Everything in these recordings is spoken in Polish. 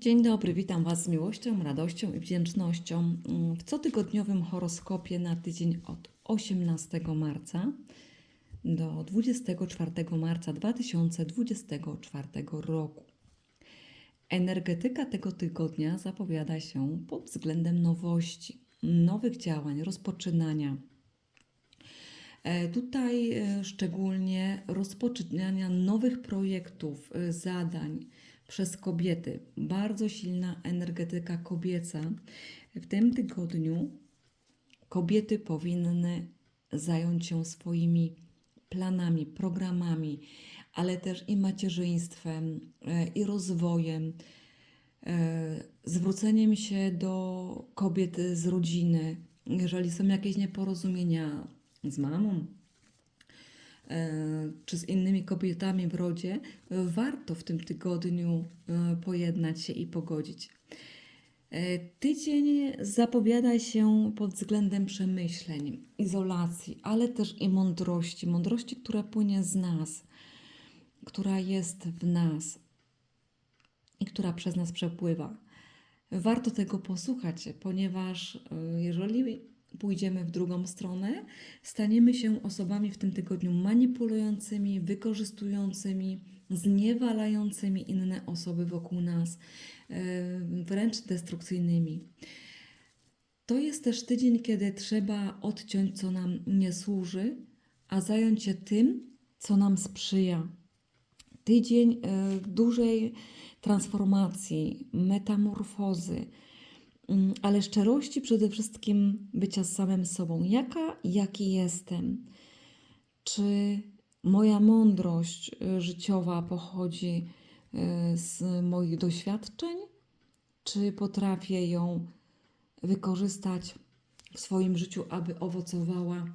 Dzień dobry, witam Was z miłością, radością i wdzięcznością w cotygodniowym horoskopie na tydzień od 18 marca do 24 marca 2024 roku. Energetyka tego tygodnia zapowiada się pod względem nowości, nowych działań, rozpoczynania. E, Tutaj e, szczególnie rozpoczynania nowych projektów, e, zadań przez kobiety. Bardzo silna energetyka kobieca. W tym tygodniu kobiety powinny zająć się swoimi planami, programami, ale też i macierzyństwem, e, i rozwojem, e, zwróceniem się do kobiet z rodziny, jeżeli są jakieś nieporozumienia z mamą, czy z innymi kobietami w rodzie, warto w tym tygodniu e, pojednać się i pogodzić. E, Tydzień zapowiada się pod względem przemyśleń, izolacji, ale też i mądrości. Mądrości, która płynie z nas, która jest w nas i która przez nas przepływa. Warto tego posłuchać, ponieważ e, jeżeli pójdziemy w drugą stronę, staniemy się osobami w tym tygodniu manipulującymi, wykorzystującymi, zniewalającymi inne osoby wokół nas, e, wręcz destrukcyjnymi. To jest też tydzień, kiedy trzeba odciąć, co nam nie służy, a zająć się tym, co nam sprzyja. Tydzień e, dużej transformacji, metamorfozy, ale szczerości przede wszystkim bycia samym sobą. Jaka, jaki jestem? Czy moja mądrość y, życiowa pochodzi y, z moich doświadczeń? Czy potrafię ją wykorzystać w swoim życiu, aby owocowała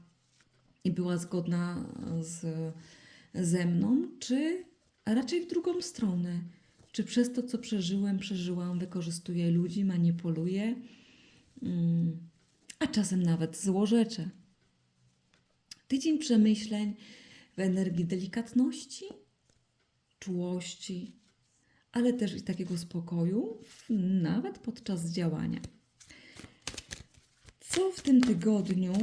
i była zgodna z, ze mną? Czy raczej w drugą stronę? Czy przez to, co przeżyłem, przeżyłam, wykorzystuję ludzi, manipuluję, mm, a czasem nawet złorzeczę? Tydzień przemyśleń w energii delikatności, czułości, ale też i takiego spokoju, nawet podczas działania. Co w tym tygodniu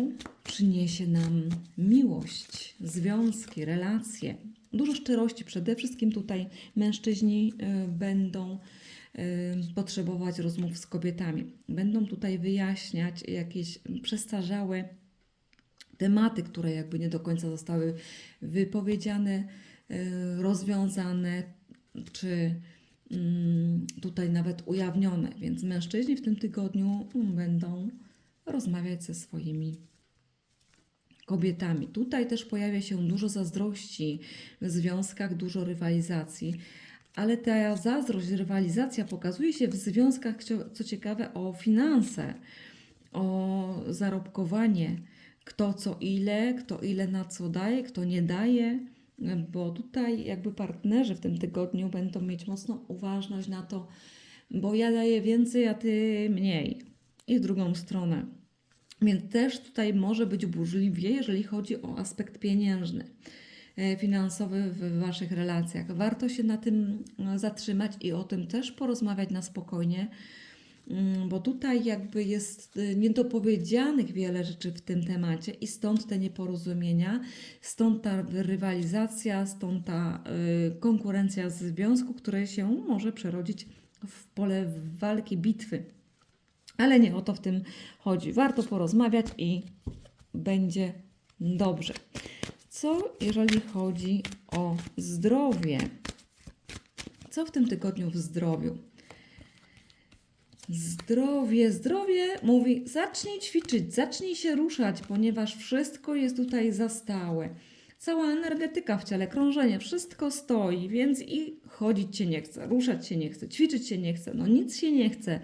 przyniesie nam miłość, związki, relacje? Dużo szczerości, przede wszystkim tutaj mężczyźni y, będą y, potrzebować rozmów z kobietami. Będą tutaj wyjaśniać jakieś przestarzałe tematy, które jakby nie do końca zostały wypowiedziane, y, rozwiązane, czy mm, tutaj nawet ujawnione. Więc mężczyźni w tym tygodniu będą rozmawiać ze swoimi kobietami. Tutaj też pojawia się dużo zazdrości w związkach, dużo rywalizacji. Ale ta zazdrość, rywalizacja pokazuje się w związkach, co, ciekawe, o finanse, o zarobkowanie, kto co ile, kto ile na co daje, kto nie daje, bo tutaj jakby partnerzy w tym tygodniu będą mieć mocną uważność na to, bo ja daję więcej, a ty mniej. I w drugą stronę. Więc też tutaj może być burzliwie, jeżeli chodzi o aspekt pieniężny, e, finansowy w Waszych relacjach. Warto się na tym e, zatrzymać i o tym też porozmawiać na spokojnie, mm, bo tutaj jakby jest e, niedopowiedzianych wiele rzeczy w tym temacie i stąd te nieporozumienia, stąd ta rywalizacja, stąd ta konkurencja związku, które się może przerodzić w pole walki, bitwy. Ale nie o to w tym chodzi. Warto porozmawiać i będzie dobrze. Co jeżeli chodzi o zdrowie? Co w tym tygodniu w zdrowiu? Zdrowie, zdrowie mówi: zacznij ćwiczyć, zacznij się ruszać, ponieważ wszystko jest tutaj za stałe. Cała energetyka w ciele, krążenie, wszystko stoi, więc i chodzić się nie chce, ruszać się nie chce, ćwiczyć się nie chce, no nic się nie chce.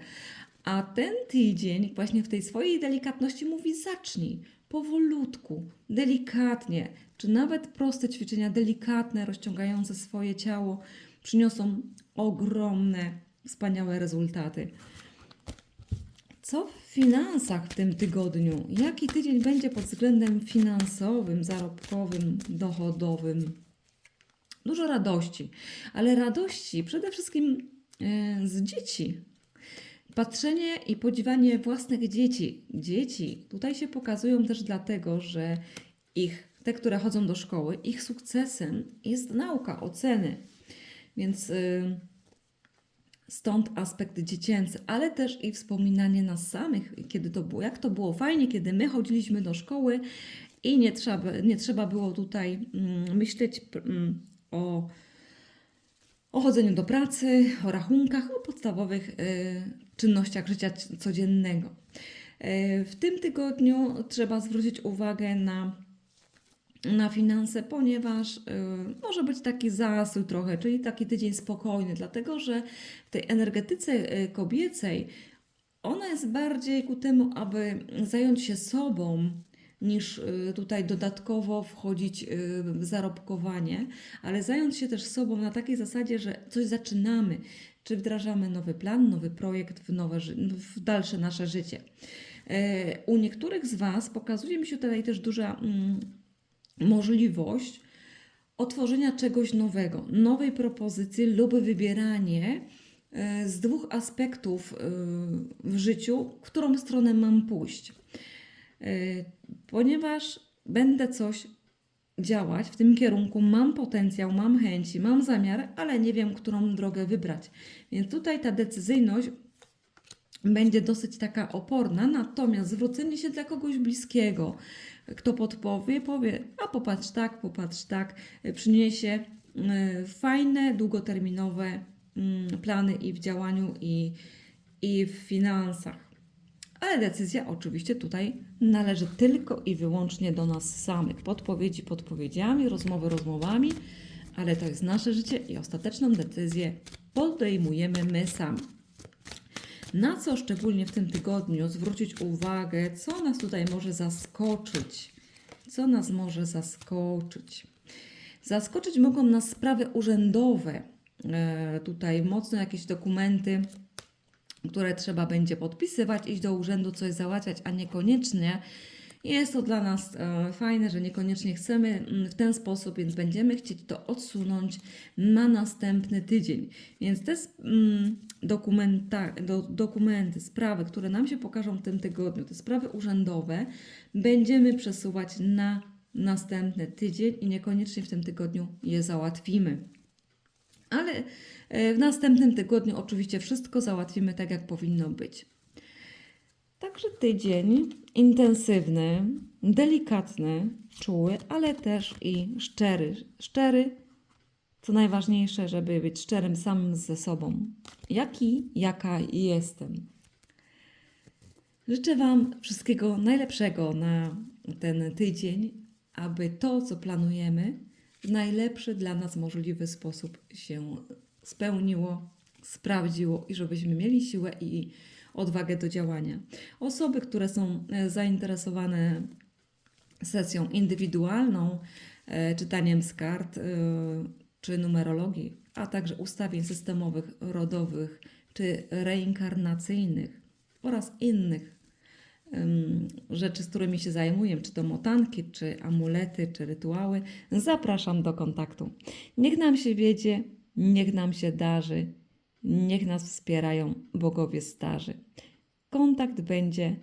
A ten tydzień właśnie w tej swojej delikatności mówi zacznij powolutku, delikatnie, czy nawet proste ćwiczenia, delikatne, rozciągające swoje ciało, przyniosą ogromne, wspaniałe rezultaty. Co w finansach w tym tygodniu? Jaki tydzień będzie pod względem finansowym, zarobkowym, dochodowym? Dużo radości, ale radości przede wszystkim e, z dzieci. Patrzenie i podziwanie własnych dzieci. Dzieci tutaj się pokazują też dlatego, że ich, te, które chodzą do szkoły, ich sukcesem jest nauka, oceny. Więc y, stąd aspekt dziecięcy, ale też i wspominanie nas samych, kiedy to było, jak to było fajnie, kiedy my chodziliśmy do szkoły i nie trzeba, nie trzeba było tutaj mm, myśleć mm, o, o chodzeniu do pracy, o rachunkach, o podstawowych y, czynnościach życia codziennego. Y, W tym tygodniu trzeba zwrócić uwagę na, na finanse, ponieważ y, może być taki zastój trochę, czyli taki tydzień spokojny, dlatego że w tej energetyce y, kobiecej ona jest bardziej ku temu, aby zająć się sobą, niż y, tutaj dodatkowo wchodzić y, w zarobkowanie, ale zająć się też sobą na takiej zasadzie, że coś zaczynamy, czy wdrażamy nowy plan, nowy projekt w, nowe, w dalsze nasze życie. E, U niektórych z Was pokazuje mi się tutaj też duża mm, możliwość otworzenia czegoś nowego, nowej propozycji lub wybieranie e, z dwóch aspektów e, w życiu, którą stronę mam pójść. E, Ponieważ będę coś działać w tym kierunku, mam potencjał, mam chęci, mam zamiar, ale nie wiem, którą drogę wybrać. Więc tutaj ta decyzyjność będzie dosyć taka oporna, natomiast zwrócenie się dla kogoś bliskiego, kto podpowie, powie, a popatrz tak, popatrz tak, y, przyniesie y, fajne, długoterminowe mm, plany i w działaniu, i, i w finansach. Ale decyzja oczywiście tutaj należy tylko i wyłącznie do nas samych. Podpowiedzi podpowiedziami, rozmowy rozmowami, ale to jest nasze życie i ostateczną decyzję podejmujemy my sami. Na co szczególnie w tym tygodniu zwrócić uwagę, co nas tutaj może zaskoczyć? Co nas może zaskoczyć? Zaskoczyć mogą nas sprawy urzędowe. E, tutaj mocno jakieś dokumenty, które trzeba będzie podpisywać, iść do urzędu, coś załatwiać, a niekoniecznie jest to dla nas e, fajne, że niekoniecznie chcemy mm, w ten sposób, więc będziemy chcieć to odsunąć na następny tydzień. Więc te mm, dokumenta, do, dokumenty, sprawy, które nam się pokażą w tym tygodniu, te sprawy urzędowe, będziemy przesuwać na następny tydzień i niekoniecznie w tym tygodniu je załatwimy. Ale e, w następnym tygodniu oczywiście wszystko załatwimy tak, jak powinno być. Także tydzień intensywny, delikatny, czuły, ale też i szczery. Szczery, co najważniejsze, żeby być szczerym samym ze sobą. Jaki, jaka jestem. Życzę Wam wszystkiego najlepszego na ten tydzień, aby to, co planujemy, w najlepszy dla nas możliwy sposób się spełniło, sprawdziło i żebyśmy mieli siłę i odwagę do działania. Osoby, które są e, zainteresowane sesją indywidualną, e, czytaniem z kart e, czy numerologii, a także ustawień systemowych, rodowych czy reinkarnacyjnych oraz innych rzeczy, z którymi się zajmuję, czy to motanki, czy amulety, czy rytuały, zapraszam do kontaktu. Niech nam się wiedzie, niech nam się darzy, niech nas wspierają bogowie starzy. Kontakt będzie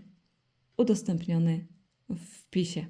udostępniony w wpisie.